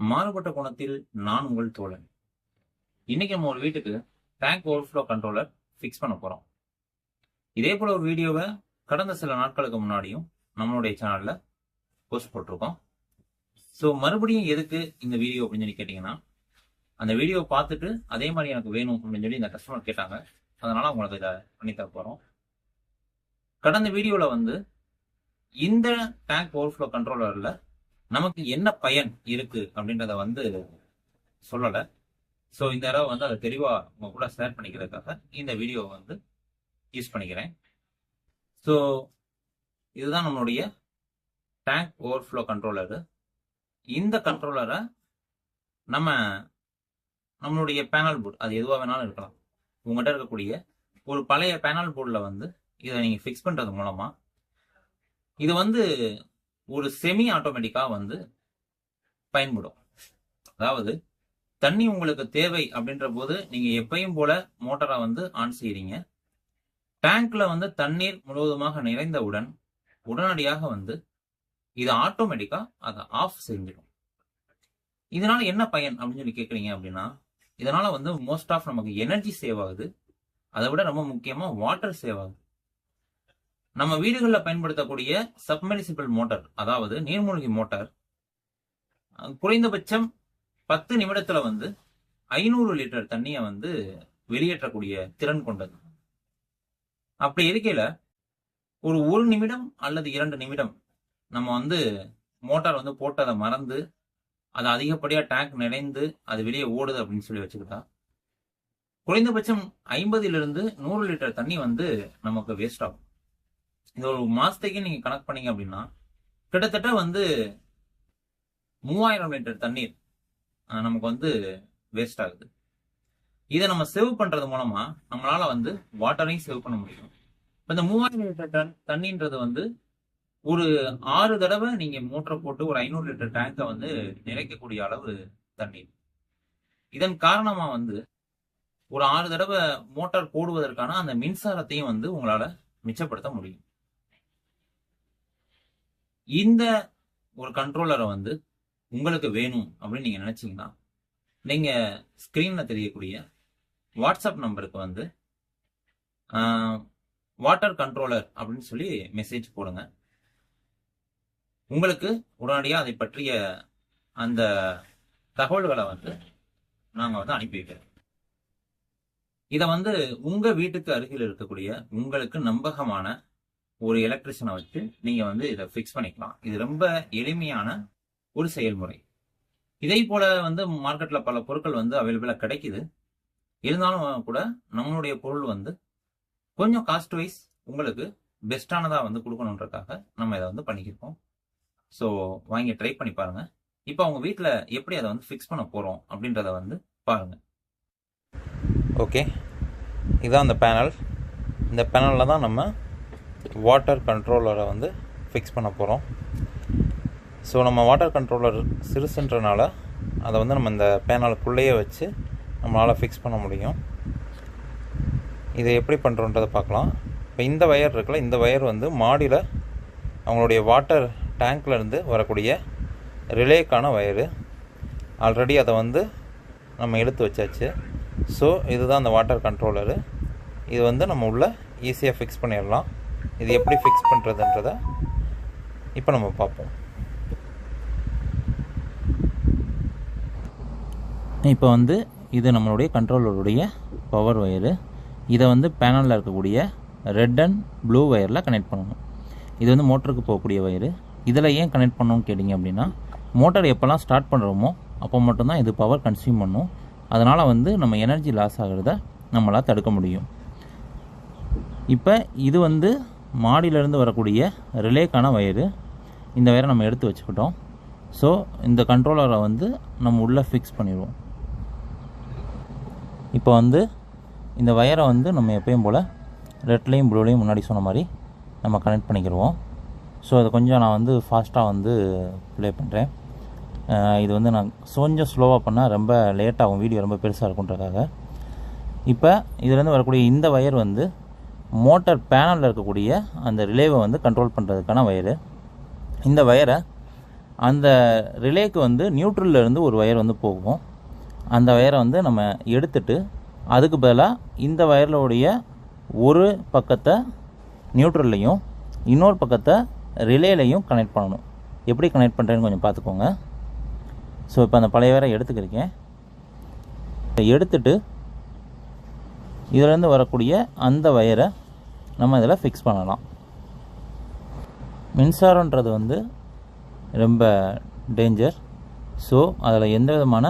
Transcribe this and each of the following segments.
மாறுபட்ட குணத்தில் நான் உங்கள் தோழன். இன்னைக்கு நம்ம ஒரு வீட்டுக்கு டேங்க் ஓவர்ஃப்ளோ கண்ட்ரோலர் ஃபிக்ஸ் பண்ண போறோம். இதே போல ஒரு வீடியோவை கடந்த சில நாட்களுக்கு முன்னாடியும் நம்மளுடைய சேனல்ல போஸ்ட் போட்டிருக்கோம். ஸோ மறுபடியும் எதுக்கு இந்த வீடியோ அப்படின்னு சொல்லி கேட்டிங்கன்னா அந்த வீடியோவை பார்த்துட்டு அதே மாதிரி எனக்கு வேணும் அப்படின்னு சொல்லி இந்த கஸ்டமர் கேட்டாங்க. அதனால அவங்களுக்கு இதை பண்ணித்தர தர போறோம். கடந்த வீடியோவில் வந்து இந்த டேங்க் ஓவர்ஃப்ளோ கண்ட்ரோலரில் நமக்கு என்ன பயன் இருக்கு அப்படின்றத வந்து சொல்லலை. ஸோ இந்த தடவை வந்து அதை தெளிவாக உங்க கூட ஷேர் பண்ணிக்கிறதுக்காக இந்த வீடியோவை வந்து யூஸ் பண்ணிக்கிறேன். ஸோ இதுதான் நம்மளுடைய டேங்க் ஓவர்ஃப்ளோ கண்ட்ரோலரு இந்த கண்ட்ரோலரை நம்ம நம்மளுடைய பேனல் போர்டு அது எதுவாக வேணாலும் இருக்கலாம். உங்கள்கிட்ட இருக்கக்கூடிய ஒரு பழைய பேனல் போர்டில் வந்து இதை நீங்கள் ஃபிக்ஸ் பண்ணுறது மூலமாக இது வந்து ஒரு செமி ஆட்டோமேட்டிக்காக வந்து பயன்படும். அதாவது தண்ணி உங்களுக்கு தேவை அப்படின்ற போது நீங்கள் எப்பயும் போல மோட்டரை வந்து ஆன் செய்கிறீங்க டேங்க்ல வந்து தண்ணீர் முழுவதுமாக நிறைந்தவுடன் உடனடியாக வந்து இது ஆட்டோமேட்டிக்காக அதை ஆஃப் செஞ்சிடும். இதனால என்ன பயன் அப்படின்னு சொல்லி கேட்குறீங்க அப்படின்னா இதனால வந்து மோஸ்ட் ஆஃப் நமக்கு எனர்ஜி சேவ் ஆகுது. அதை விட ரொம்ப முக்கியமாக வாட்டர் சேவ் ஆகுது. நம்ம வீடுகளில் பயன்படுத்தக்கூடிய சப்மெரிசிபிள் மோட்டார் அதாவது நீர்மூழ்கி மோட்டார் குறைந்தபட்சம் பத்து நிமிடத்துல வந்து ஐநூறு லிட்டர் தண்ணியை வந்து வெளியேற்றக்கூடிய திறன் கொண்டது. அப்படி இருக்கையில ஒரு ஒரு நிமிடம் அல்லது இரண்டு நிமிடம் நம்ம வந்து மோட்டார் வந்து போட்டதை மறந்து அது அதிகப்படியாக டேங்க் நிறைந்து அது வெளியே ஓடுது அப்படின்னு சொல்லி வச்சுக்கிட்டா குறைந்தபட்சம் ஐம்பதிலிருந்து நூறு லிட்டர் தண்ணி வந்து நமக்கு வேஸ்ட் ஆகும். இந்த ஒரு மாசத்துக்கு நீங்க கணக்கு பண்ணீங்க அப்படின்னா கிட்டத்தட்ட வந்து மூவாயிரம் லிட்டர் தண்ணீர் நமக்கு வந்து வேஸ்ட் ஆகுது. இதை நம்ம சேவ் பண்றது மூலமா நம்மளால வந்து வாட்டரையும் சேவ் பண்ண முடியும். இப்போ இந்த மூவாயிரம் லிட்டர் டன் தண்ணின்றது வந்து ஒரு ஆறு தடவை நீங்க மோட்டரை போட்டு ஒரு ஐநூறு லிட்டர் டேங்கை வந்து நிறைக்கக்கூடிய அளவு தண்ணீர். இதன் காரணமா வந்து ஒரு ஆறு தடவை மோட்டார் போடுவதற்கான அந்த மின்சாரத்தையும் வந்து உங்களால மிச்சப்படுத்த முடியும். இந்த ஒரு கண்ட்ரோலரை வந்து உங்களுக்கு வேணும் அப்படின்னு நீங்கள் நினச்சிங்கன்னா நீங்கள் ஸ்க்ரீனில் தெரியக்கூடிய வாட்ஸ்அப் நம்பருக்கு வந்து வாட்டர் கண்ட்ரோலர் அப்படின்னு சொல்லி மெசேஜ் போடுங்க. உங்களுக்கு உடனடியாக அதை பற்றிய அந்த தகவல்களை வந்து நாங்கள் வந்து அனுப்பி வைக்கிறோம். இதை வந்து உங்கள் வீட்டுக்கு அருகில் இருக்கக்கூடிய உங்களுக்கு நம்பகமான ஒரு எலக்ட்ரிஷியனை வச்சு நீங்கள் வந்து இதை ஃபிக்ஸ் பண்ணிக்கலாம். இது ரொம்ப எளிமையான ஒரு செயல்முறை. இதே போல வந்து மார்க்கெட்டில் பல பொருட்கள் வந்து அவைலபிளாக கிடைக்குது. இருந்தாலும் கூட நம்மளுடைய பொருள் வந்து கொஞ்சம் காஸ்ட் வைஸ் உங்களுக்கு பெஸ்ட்டானதாக வந்து கொடுக்கணுன்றக்காக நம்ம இதை வந்து பண்ணிக்கிருக்கோம். ஸோ வாங்கி ட்ரை பண்ணி பாருங்கள் இப்போ அவங்க வீட்டில் எப்படி அதை வந்து ஃபிக்ஸ் பண்ண போகிறோம் அப்படின்றத வந்து பாருங்கள் ஓகே இதான் அந்த பேனல் இந்த பேனலில் தான் நம்ம வாட்டர் கண்ட்ரோலரை வந்து ஃபிக்ஸ் பண்ண போகிறோம் ஸோ நம்ம வாட்டர் கண்ட்ரோலர் சிறுசுன்றனால அதை வந்து நம்ம இந்த பேனலுக்குள்ளேயே வச்சு நம்மளால் ஃபிக்ஸ் பண்ண முடியும். இதை எப்படி பண்ணுறோன்றதை பார்க்கலாம். இப்போ இந்த வயர் இருக்குல்ல இந்த வயர் வந்து மாடியில் அவங்களுடைய வாட்டர் டேங்க்லேருந்து வரக்கூடிய ரிலேக்கான வயரு ஆல்ரெடி அதை வந்து நம்ம எடுத்து வச்சாச்சு. ஸோ இதுதான் அந்த வாட்டர் கண்ட்ரோலரு இது வந்து நம்ம உள்ள ஈஸியாக ஃபிக்ஸ் பண்ணிடலாம். இது எப்படி ஃபிக்ஸ் பண்ணுறதுன்றத இப்போ நம்ம பார்ப்போம். இப்போ வந்து இது நம்மளுடைய கண்ட்ரோலருடைய பவர் ஒயரு இதை வந்து பேனலில் இருக்கக்கூடிய ரெட் அண்ட் ப்ளூ ஒயரில் கனெக்ட் பண்ணணும். இது வந்து மோட்டருக்கு போகக்கூடிய ஒயரு இதில் ஏன் கனெக்ட் பண்ணணும்னு கேட்டிங்க அப்படின்னா மோட்டார் எப்போல்லாம் ஸ்டார்ட் பண்ணுறோமோ அப்போ மட்டும்தான் இது பவர் கன்சியூம் பண்ணும். அதனால் வந்து நம்ம எனர்ஜி லாஸ் ஆகிறத நம்மளால் தடுக்க முடியும். இப்போ இது வந்து மாடியிலேருந்து வரக்கூடிய ரிலேக்கான வயரு இந்த வயரை நம்ம எடுத்து வச்சுக்கிட்டோம். ஸோ இந்த கண்ட்ரோலரை வந்து நம்ம உள்ளே ஃபிக்ஸ் பண்ணிடுவோம். இப்போ வந்து இந்த வயரை வந்து நம்ம எப்பயும் போல் ரெட்லேயும் ப்ளூலேயும் முன்னாடி சொன்ன மாதிரி நம்ம கனெக்ட் பண்ணிக்கிடுவோம். ஸோ அதை கொஞ்சம் நான் வந்து ஃபாஸ்ட்டாக வந்து ப்ளே பண்ணுறேன் இது வந்து நான் கொஞ்சம் ஸ்லோவாக பண்ணால் ரொம்ப லேட்டாகும் வீடியோ ரொம்ப பெருசாக இருக்குன்றக்காக இப்போ இதுலேருந்து வரக்கூடிய இந்த வயர் வந்து மோட்டார் பேனலில் இருக்கக்கூடிய அந்த ரிலேவை வந்து கண்ட்ரோல் பண்ணுறதுக்கான வயரு இந்த வயரை அந்த ரிலேக்கு வந்து நியூட்ரலில் இருந்து ஒரு ஒயர் வந்து போகும். அந்த ஒயரை வந்து நம்ம எடுத்துட்டு அதுக்கு பதிலாக இந்த ஒயர்லோடைய ஒரு பக்கத்தை நியூட்ரல்லையும் இன்னொரு பக்கத்தை ரிலேலையும் கனெக்ட் பண்ணணும். எப்படி கனெக்ட் பண்ணுறேன்னு கொஞ்சம் பார்த்துக்கோங்க. ஸோ இப்போ அந்த பழைய வயரை எடுத்துக்கிருக்கேன். எடுத்துட்டு இதிலேருந்து வரக்கூடிய அந்த வயரை நம்ம இதில் ஃபிக்ஸ் பண்ணலாம். மின்சாரன்றது வந்து ரொம்ப டேஞ்சர் ஸோ அதில் எந்த விதமான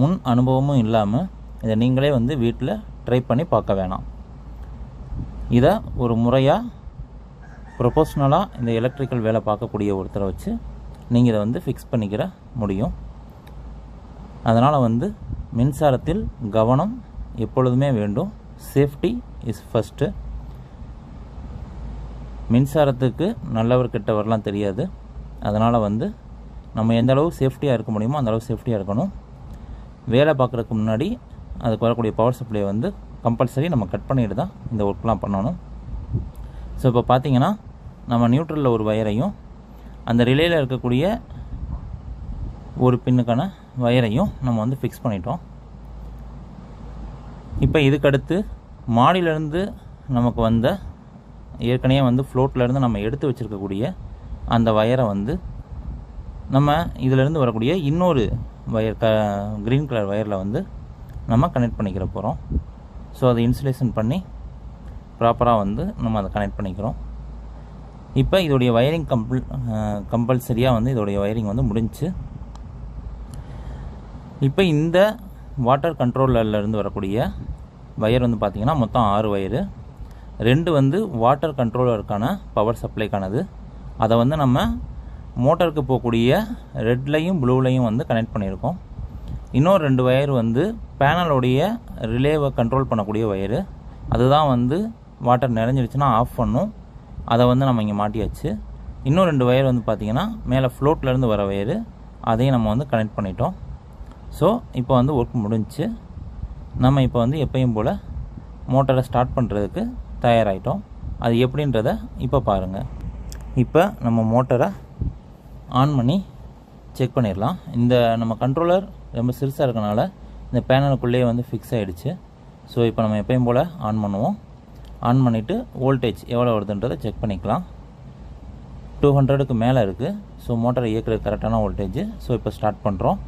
முன் அனுபவமும் இல்லாமல் இதை நீங்களே வந்து வீட்டில் ட்ரை பண்ணி பார்க்க வேணாம். இதை ஒரு முறையாக ப்ரொபோஷ்னலாக இந்த எலக்ட்ரிக்கல் வேலை பார்க்கக்கூடிய ஒருத்தரை வச்சு நீங்கள் இதை வந்து ஃபிக்ஸ் பண்ணிக்கிற முடியும். அதனால் வந்து மின்சாரத்தில் கவனம் எப்பொழுதுமே வேண்டும். சேஃப்டி இஸ் ஃபஸ்ட்டு மின்சாரத்துக்கு நல்லவர் கெட்டவரெலாம் தெரியாது. அதனால் வந்து நம்ம எந்த அளவு சேஃப்டியாக இருக்க முடியுமோ அந்த அளவு சேஃப்டியாக இருக்கணும். வேலை பார்க்குறதுக்கு முன்னாடி அதுக்கு வரக்கூடிய பவர் சப்ளை வந்து கம்பல்சரி நம்ம கட் பண்ணிட்டு தான் இந்த ஒர்க்லாம் பண்ணணும். ஸோ இப்போ பார்த்தீங்கன்னா நம்ம நியூட்ரலில் ஒரு வயரையும் அந்த ரிலேயில் இருக்கக்கூடிய ஒரு பின்னுக்கான வயரையும் நம்ம வந்து ஃபிக்ஸ் பண்ணிட்டோம். இப்போ இதுக்கடுத்து மாடியிலேருந்து நமக்கு வந்த ஏற்கனவே வந்து ஃப்ளோட்லேருந்து நம்ம எடுத்து வச்சுருக்கக்கூடிய அந்த வயரை வந்து நம்ம இதிலேருந்து வரக்கூடிய இன்னொரு வயர் க க்ரீன் கலர் வயரில் வந்து நம்ம கனெக்ட் பண்ணிக்கிற போகிறோம் ஸோ அதை இன்சுலேஷன் பண்ணி ப்ராப்பராக வந்து நம்ம அதை கனெக்ட் பண்ணிக்கிறோம். இப்போ இதோடைய வயரிங் கம்பல் கம்பல்சரியாக வந்து இதோடைய வயரிங் வந்து முடிஞ்சுச்சு இப்போ இந்த வாட்டர் கண்ட்ரோலர்லேருந்து வரக்கூடிய வயர் வந்து பார்த்திங்கன்னா மொத்தம் ஆறு வயரு ரெண்டு வந்து வாட்டர் கண்ட்ரோலருக்கான பவர் சப்ளைக்கானது அதை வந்து நம்ம மோட்டருக்கு போகக்கூடிய ரெட்லையும் ப்ளூலையும் வந்து கனெக்ட் பண்ணியிருக்கோம். இன்னொரு ரெண்டு ஒயர் வந்து பேனலோடைய ரிலேவை கண்ட்ரோல் பண்ணக்கூடிய ஒயரு அதுதான் வந்து வாட்டர் நிறைஞ்சிருச்சுன்னா ஆஃப் பண்ணும். அதை வந்து நம்ம இங்கே மாட்டியாச்சு. இன்னும் ரெண்டு ஒயர் வந்து பார்த்திங்கன்னா மேலே ஃப்ளோட்லேருந்து வர ஒயரு அதையும் நம்ம வந்து கனெக்ட் பண்ணிட்டோம். ஸோ இப்போ வந்து ஒர்க் முடிஞ்சுச்சு. நம்ம இப்போ வந்து எப்பயும் போல் மோட்டரை ஸ்டார்ட் பண்ணுறதுக்கு தயாராகிட்டோம் அது எப்படின்றத இப்போ பாருங்கள் இப்போ நம்ம மோட்டரை ஆன் பண்ணி செக் பண்ணிடலாம். இந்த நம்ம கண்ட்ரோலர் ரொம்ப சிறுசாக இருக்கனால இந்த பேனலுக்குள்ளேயே வந்து ஃபிக்ஸ் ஆகிடுச்சு ஸோ இப்போ நம்ம எப்பயும் போல் ஆன் பண்ணுவோம். ஆன் பண்ணிவிட்டு வோல்டேஜ் எவ்வளோ வருதுன்றதை செக் பண்ணிக்கலாம். டூ ஹண்ட்ரடுக்கு மேலே இருக்குது ஸோ மோட்டரை இயக்கிறது கரெக்டான வோல்டேஜ் ஸோ இப்போ ஸ்டார்ட் பண்ணுறோம்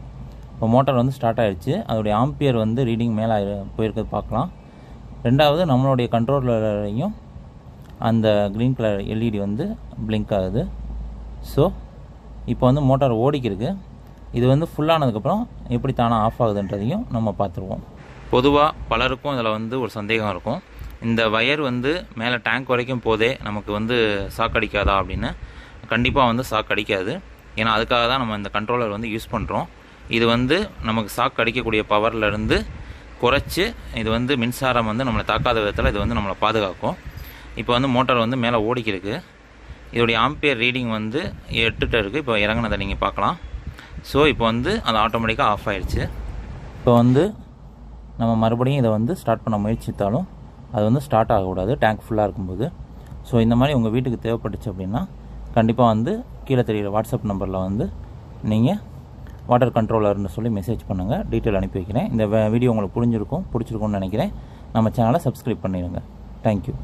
இப்போ மோட்டார் வந்து ஸ்டார்ட் ஆகிடுச்சு அதோடைய ஆம்பியர் வந்து ரீடிங் மேலே போயிருக்கிறது பார்க்கலாம். ரெண்டாவது நம்மளுடைய கண்ட்ரோலரையும் அந்த க்ரீன் கலர் எல்இடி வந்து பிளிங்க் ஆகுது. ஸோ இப்போ வந்து மோட்டார் ஓடிக்கிருக்கு. இது வந்து ஃபுல்லானதுக்கப்புறம் எப்படி தானாக ஆஃப் ஆகுதுன்றதையும் நம்ம பார்த்துருவோம். பொதுவாக பலருக்கும் இதில் வந்து ஒரு சந்தேகம் இருக்கும். இந்த வயர் வந்து மேலே டேங்க் வரைக்கும் போதே நமக்கு வந்து சாக்கடிக்காதா அப்படின்னு. கண்டிப்பாக வந்து சாக்கடிக்காது ஏன்னா அதுக்காக தான் நம்ம இந்த கண்ட்ரோலர் வந்து யூஸ் பண்ணுறோம் இது வந்து நமக்கு சாக்கடிக்கக்கூடிய பவர்லேருந்து குறைச்சி இது வந்து மின்சாரம் வந்து நம்மளை தாக்காத விதத்தில் இது வந்து நம்மளை பாதுகாக்கும். இப்போ வந்து மோட்டார் வந்து மேலே ஓடிக்கிருக்கு. இதோடைய ஆம்பியர் ரீடிங் வந்து எட்டுகிட்ட இருக்குது இப்போ இறங்குனதை நீங்கள் பார்க்கலாம். ஸோ இப்போ வந்து அது ஆட்டோமேட்டிக்காக ஆஃப் ஆயிடுச்சு. இப்போ வந்து நம்ம மறுபடியும் இதை வந்து ஸ்டார்ட் பண்ண முயற்சித்தாலும் அது வந்து ஸ்டார்ட் ஆகக்கூடாது. டேங்க் ஃபுல்லாக இருக்கும்போது. ஸோ இந்த மாதிரி உங்கள் வீட்டுக்கு தேவைப்பட்டுச்சு அப்படின்னா கண்டிப்பாக வந்து கீழே தெரியிற வாட்ஸ்அப் நம்பரில் வந்து நீங்கள் வாட்டர் கண்ட்ரோலர்னு சொல்லி மெசேஜ் பண்ணுங்கள் டீட்டெயில் அனுப்பி வைக்கிறேன். இந்த வீடியோ உங்களுக்கு புரிஞ்சிருக்கும் பிடிச்சிருக்கும்னு நினைக்கிறேன். நம்ம சேனலை சப்ஸ்கிரைப் பண்ணிடுங்க. தேங்க்யூ